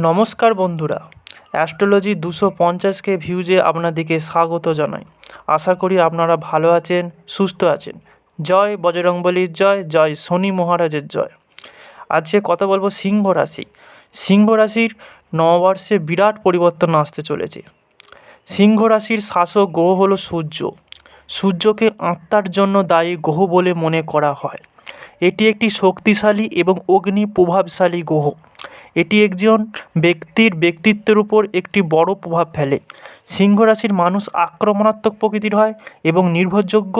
নমস্কার বন্ধুরা, অ্যাস্ট্রোলজি দুশো পঞ্চাশকে ভিউজে আপনাদেরকে স্বাগত জানাই। আশা করি আপনারা ভালো আছেন, সুস্থ আছেন। জয় বজরংবলীর জয় জয় শনি মহারাজের জয়। আজকে কথা বলব সিংহ রাশি। সিংহ রাশির নববর্ষে বিরাট পরিবর্তন আসতে চলেছে। সিংহ রাশির শাসক গ্রহ হলো সূর্য। সূর্যকে আত্মার জন্য দায়ী গ্রহ বলে মনে করা হয়। এটি একটি শক্তিশালী এবং অগ্নি প্রভাবশালী গ্রহ। এটি একজন ব্যক্তির ব্যক্তিত্বের উপর একটি বড় প্রভাব ফেলে। সিংহ রাশির মানুষ আক্রমণাত্মক প্রকৃতির হয় এবং নির্ভরযোগ্য।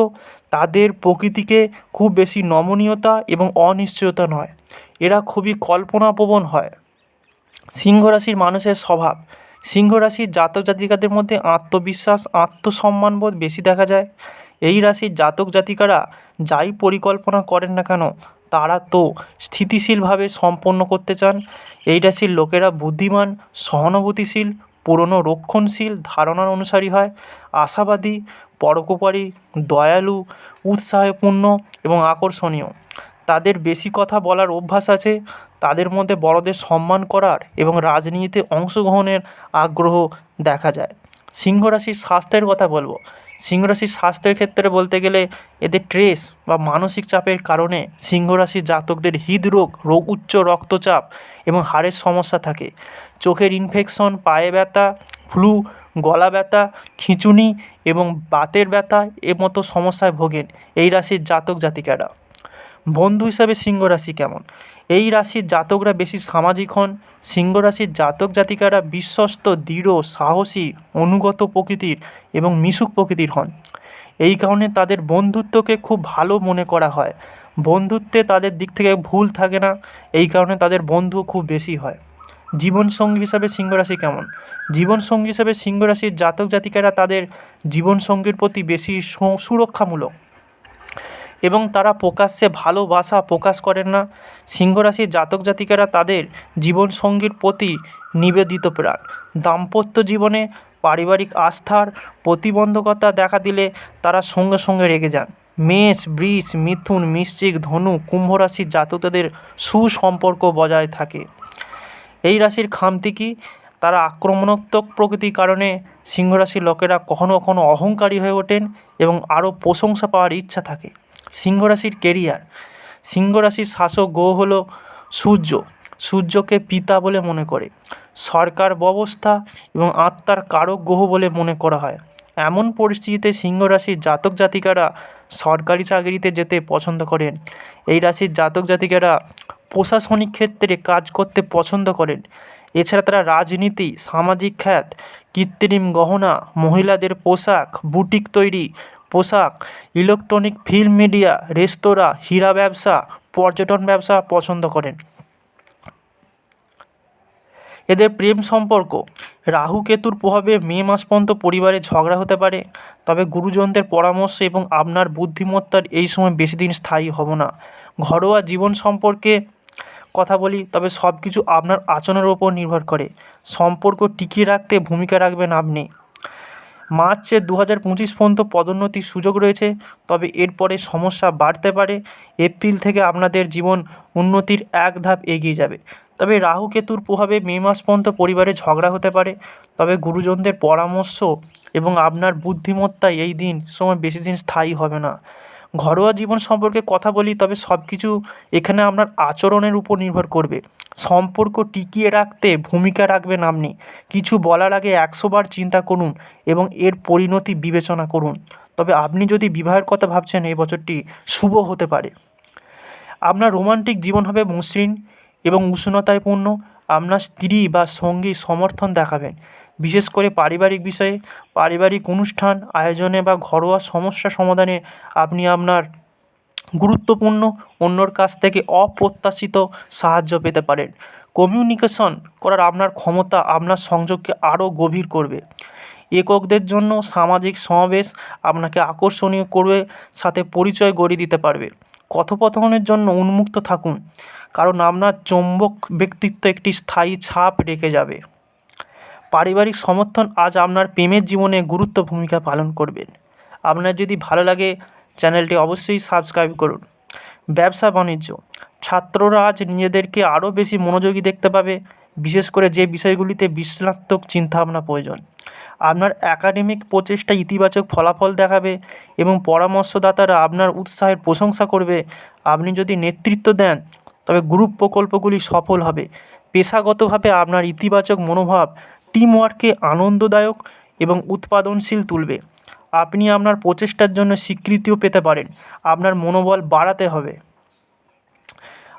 তাদের প্রকৃতিকে খুব বেশি নমনীয়তা এবং অনিশ্চয়তা নয়। এরা খুবই কল্পনাপ্রবণ হয়। সিংহ রাশির মানুষের স্বভাব। সিংহ রাশির জাতক জাতিকাদের মধ্যে আত্মবিশ্বাস, আত্মসম্মানবোধ বেশি দেখা যায়। এই রাশির জাতক জাতিকারা যাই পরিকল্পনা করেন না কেন তারা তো স্থিতিশীলভাবে সম্পন্ন করতে চান। এই রাশির লোকেরা বুদ্ধিমান, সহানুভূতিশীল, পুরনো রক্ষণশীল ধারণার অনুসারী হয়। আশাবাদী, পরোপকারী, দয়ালু, উৎসাহপূর্ণ এবং আকর্ষণীয়। তাদের বেশি কথা বলার অভ্যাস আছে। তাদের মধ্যে বড়দের সম্মান করার এবং রাজনীতিতে অংশগ্রহণের আগ্রহ দেখা যায়। সিংহ রাশির স্বাস্থ্যের কথা বলব। সিংহ রাশির স্বাস্থ্যের ক্ষেত্রে বলতে গেলে এদের ট্রেস বা মানসিক চাপের কারণে সিংহ রাশির জাতকদের হৃদরোগ, রোগ, উচ্চ রক্তচাপ এবং হাড়ের সমস্যা থাকে। চোখের ইনফেকশন পায়ে ব্যথা ফ্লু গলা ব্যথা, খিঁচুনি এবং বাতের ব্যথা এ মতো সমস্যায় ভোগেন এই রাশির জাতক জাতিকারা বন্ধু হিসাবে সিংহ রাশি কেমন? এই রাশির জাতকরা বেশি সামাজিক হন। সিংহ রাশির জাতক জাতিকারা বিশ্বস্ত, দৃঢ়, সাহসী, অনুগত প্রকৃতির এবং মিশুক প্রকৃতির হন। এই কারণে তাদের বন্ধুত্বকে খুব ভালো মনে করা হয়। বন্ধুত্বে তাদের দিক থেকে ভুল থাকে না। এই কারণে তাদের বন্ধু খুব বেশি হয়। জীবনসঙ্গী হিসাবে সিংহ রাশি কেমন? জীবনসঙ্গী হিসাবে সিংহ রাশির জাতক জাতিকারা তাদের জীবনসঙ্গীর প্রতি বেশি সুরক্ষামূলক। এবং তারা প্রকাশ্যে ভালোবাসা প্রকাশ করেন না। সিংহ রাশির জাতক জাতিকারা তাদের জীবনসঙ্গীর প্রতি নিবেদিত প্রাণ। দাম্পত্য জীবনে পারিবারিক আস্থার প্রতিবন্ধকতা দেখা দিলে তারা সঙ্গে সঙ্গে রেগে যান। মেষ, বৃষ, মিথুন মিশ্চিক ধনু কুম্ভ রাশির জাতকদের সুসম্পর্ক বজায় থাকে। এই রাশির খামতি কি? তারা আক্রমণাত্মক প্রকৃতির কারণে সিংহ রাশির লোকেরা কখনো কখনো অহংকারী হয়ে ওঠেন এবং আরও প্রশংসা পাওয়ার ইচ্ছা থাকে। সিংহ রাশির কেরিয়ার সিংহ রাশির শাসক গ্রহ হলো সূর্য। সূর্যকে পিতা বলে মনে করে। সরকার ব্যবস্থা এবং আত্মার কারক গ্রহ বলে মনে করা হয়। এমন পরিস্থিতিতে সিংহ রাশির জাতক জাতিকারা সরকারি চাকরিতে যেতে পছন্দ করেন। এই রাশির জাতক জাতিকারা প্রশাসনিক ক্ষেত্রে কাজ করতে পছন্দ করেন। এছাড়া তারা রাজনীতি, সামাজিক খ্যাত, কৃত্রিম গহনা, মহিলাদের পোশাক, বুটিক তৈরি পোশাক, ইলেকট্রনিক ফিল্ম মিডিয়া, রেস্তোরাঁ, হীরা ব্যবসা, পর্যটন ব্যবসা পছন্দ করেন। এদের প্রেম সম্পর্ক, রাহু কেতুর প্রভাবে মে মাস পর্যন্ত পরিবারে ঝগড়া হতে পারে, তবে গুরুজনদের পরামর্শ এবং আপনার বুদ্ধিমত্তার এই সময় বেশি দিন স্থায়ী হব না। ঘরোয়া জীবন সম্পর্কে কথা বলি, তবে সব কিছু আপনার আচরণের ওপর নির্ভর করে। সম্পর্ক টিকিয়ে রাখতে ভূমিকা রাখবেন আপনি। মার্চে দু হাজার পঁচিশ পর্যন্ত পদোন্নতির সুযোগ রয়েছে, তবে এরপরে সমস্যা বাড়তে পারে। এপ্রিল থেকে আপনাদের জীবন উন্নতির এক ধাপ এগিয়ে যাবে। তবে রাহু কেতুর প্রভাবে মে মাস পর্যন্ত পরিবারে ঝগড়া হতে পারে। তবে গুরুজনদের পরামর্শ এবং আপনার বুদ্ধিমত্তা এই দিন সময় বেশি দিন স্থায়ী হবে না। ঘরোয়া জীবন সম্পর্কে কথা বলি, তবে সব কিছু এখানে আপনার আচরণের উপর নির্ভর করবে। সম্পর্ক টিকিয়ে রাখতে ভূমিকা রাখবেন আপনি কিছু বলার আগে একশোবার চিন্তা করুন এবং এর পরিণতি বিবেচনা করুন। তবে আপনি যদি বিবাহের কথা ভাবছেন, এই বছরটি শুভ হতে পারে। আপনার রোমান্টিক জীবন হবে মসৃণ এবং উষ্ণতায় পূর্ণ আপনার স্ত্রী বা সঙ্গী সমর্থন দেখাবেন। বিশেষ করে পারিবারিক বিষয়ে, পারিবারিক অনুষ্ঠান, আয়োজনে বা ঘরোয়া সমস্যা সমাধানে আপনি আপনার গুরুত্বপূর্ণ অন্যর কাছ থেকে অপ্রত্যাশিত সাহায্য পেতে পারেন। কমিউনিকেশন করার আপনার ক্ষমতা আপনার সংযোগকে আরও গভীর করবে। এককদের জন্য সামাজিক সমাবেশ আপনাকে আকর্ষণীয় করবে সাথে পরিচয় গড়িয়ে দিতে পারবে। কথোপকথনের জন্য উন্মুক্ত থাকুন, কারণ আপনার চৌম্বক ব্যক্তিত্ব একটি স্থায়ী ছাপ রেখে যাবে। পারিবারিক সমর্থন আজ আপনার প্রেমের জীবনে গুরুত্ব ভূমিকা পালন করবেন। আপনার যদি ভালো লাগে, চ্যানেলটি অবশ্যই সাবস্ক্রাইব করুন। ব্যবসা বাণিজ্য। ছাত্ররা আজ নিজেদেরকে আরও বেশি মনোযোগী দেখতে পাবে, বিশেষ করে যে বিষয়গুলিতে বিশ্লেষণাত্মক চিন্তাভাবনা প্রয়োজন। আপনার একাডেমিক প্রচেষ্টা ইতিবাচক ফলাফল দেখাবে এবং পরামর্শদাতারা আপনার উৎসাহের প্রশংসা করবে। আপনি যদি নেতৃত্ব দেন, তবে গ্রুপ প্রকল্পগুলি সফল হবে। পেশাগতভাবে আপনার ইতিবাচক মনোভাব টিম ওয়ার্ককে আনন্দদায়ক এবং উৎপাদনশীল তুলবে। আপনি আপনার প্রচেষ্টার জন্য স্বীকৃতিও পেতে পারেন। আপনার মনোবল বাড়াতে হবে।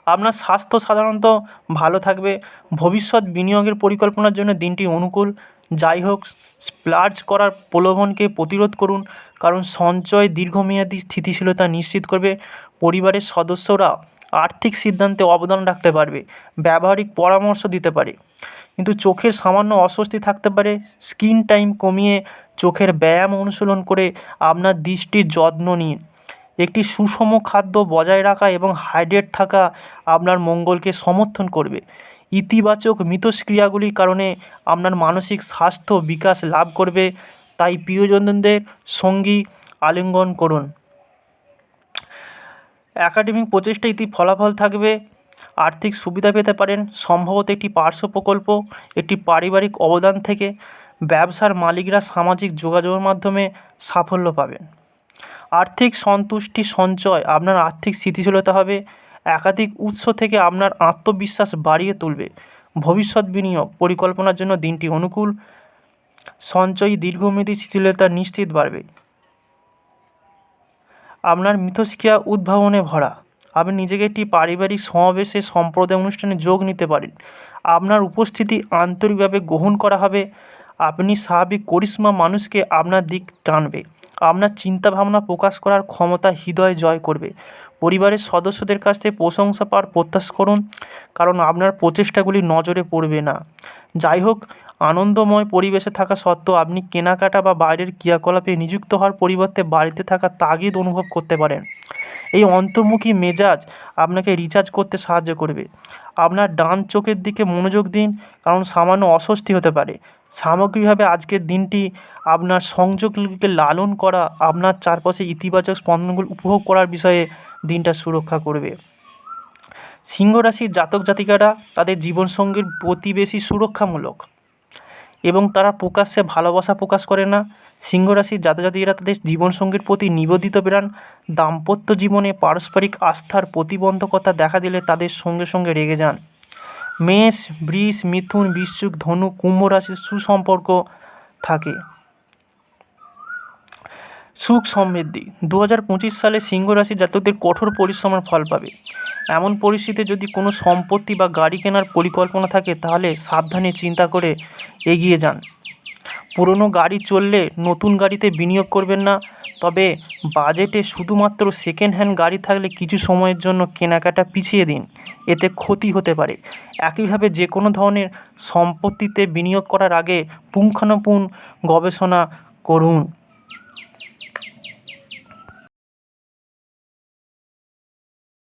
আপনার স্বাস্থ্য সাধারণত ভালো থাকবে। ভবিষ্যৎ বিনিয়োগের পরিকল্পনার জন্য দিনটি অনুকূল। যাই হোক, স্প্লার্জ করার প্রলোভনকে প্রতিরোধ করুন, কারণ সঞ্চয় দীর্ঘমেয়াদী স্থিতিশীলতা নিশ্চিত করবে। পরিবারের সদস্যরা আর্থিক সিদ্ধান্তে অবদান রাখতে পারবে, ব্যবহারিক পরামর্শ দিতে পারে। কিন্তু চোখের সামান্য অস্বস্তি থাকতে পারে, স্ক্রিন টাইম কমিয়ে চোখের ব্যায়াম অনুশীলন করে আপনার দৃষ্টির যত্ন নিন। একটি সুষম খাদ্য বজায় রাখা এবং হাইড্রেট থাকা আপনার মঙ্গলকে সমর্থন করবে। ইতিবাচক মিথস্ক্রিয়াগুলির কারণে আপনার মানসিক স্বাস্থ্য বিকাশ লাভ করবে, তাই প্রিয়জনদের সঙ্গী আলিঙ্গন করুন। একাডেমিক প্রচেষ্টা ইতি ফলাফল থাকবে। আর্থিক সুবিধা পেতে পারেন। সম্ভবত একটি পার্শ্ব প্রকল্প, একটি পারিবারিক অবদান থেকে ব্যবসার মালিকরা সামাজিক যোগাযোগের মাধ্যমে সাফল্য পাবেন। আর্থিক সন্তুষ্টি, সঞ্চয় আপনার আর্থিক স্থিতিশীলতা হবে। একাধিক উৎস থেকে আপনার আত্মবিশ্বাস বাড়িয়ে তুলবে। ভবিষ্যৎ বিনিয়োগ পরিকল্পনার জন্য দিনটি অনুকূল। সঞ্চয়ী দীর্ঘমেয়াদী স্থিতিশীলতা নিশ্চিত বাড়বে। আপনার মিথস্ক্রিয়া উদ্ভাবনে ভরা। আপনি নিজেকে একটি পারিবারিক সমাবেশে, সম্প্রদায় অনুষ্ঠানে যোগ নিতে পারেন। আপনার উপস্থিতি আন্তরিকভাবে গ্রহণ করা হবে। আপনি স্বাভাবিক করিশ্মা মানুষকে আপনার দিক টানবে। আপনার চিন্তাভাবনা প্রকাশ করার ক্ষমতা হৃদয় জয় করবে। পরিবারের সদস্যদের কাছ থেকে প্রশংসা পাওয়ার প্রত্যাশ করুন, কারণ আপনার প্রচেষ্টাগুলি নজরে পড়বে না। যাই হোক আনন্দময় পরিবেশে থাকা সত্ত্বেও আপনি কেনাকাটা বা বাইরের ক্রিয়াকলাপে নিযুক্ত হওয়ার পরিবর্তে বাড়িতে থাকা তাগিদ অনুভব করতে পারেন। এই অন্তর্মুখী মেজাজ আপনাকে রিচার্জ করতে সাহায্য করবে। আপনার ডান চোখের দিকে মনোযোগ দিন, কারণ সামান্য অস্বস্তি হতে পারে। সামগ্রিকভাবে আজকের দিনটি আপনার সংযোগগুলিকে লালন করা, আপনার চারপাশে ইতিবাচক স্পন্দনগুলো উপভোগ করার বিষয়ে দিনটা সুরক্ষা করবে। সিংহ রাশির জাতক জাতিকারা তাদের জীবনসঙ্গীর প্রতিবেশী সুরক্ষামূলক। এবং তারা প্রকাশ্যে ভালোবাসা প্রকাশ করে না। সিংহ রাশির জাতজাতিরা তাদের জীবনসঙ্গীর প্রতি নিবেদিত বেড়ান দাম্পত্য জীবনে পারস্পরিক আস্থার প্রতিবন্ধকতা দেখা দিলে তাদের সঙ্গে সঙ্গে রেগে যান। মেষ, বৃষ, মিথুন বৃশ্চিক ধনু, কুম্ভ রাশির সুসম্পর্ক থাকে। সুখ সমৃদ্ধি। দু হাজার পঁচিশ সালে সিংহ রাশি জাতকদের কঠোর পরিশ্রমের ফল পাবে। এমন পরিস্থিতিতে যদি কোনো সম্পত্তি বা গাড়ি কেনার পরিকল্পনা থাকে, তাহলে সাবধানে চিন্তা করে এগিয়ে যান। পুরনো গাড়ি চললে নতুন গাড়িতে বিনিয়োগ করবেন না। তবে বাজেটে শুধুমাত্র সেকেন্ড হ্যান্ড গাড়ি থাকলে কিছু সময়ের জন্য কেনাকাটা পিছিয়ে দিন। এতে ক্ষতি হতে পারে। একইভাবে যে কোনো ধরনের সম্পত্তিতে বিনিয়োগ করার আগে পুঙ্খানুপুঙ্খ গবেষণা করুন।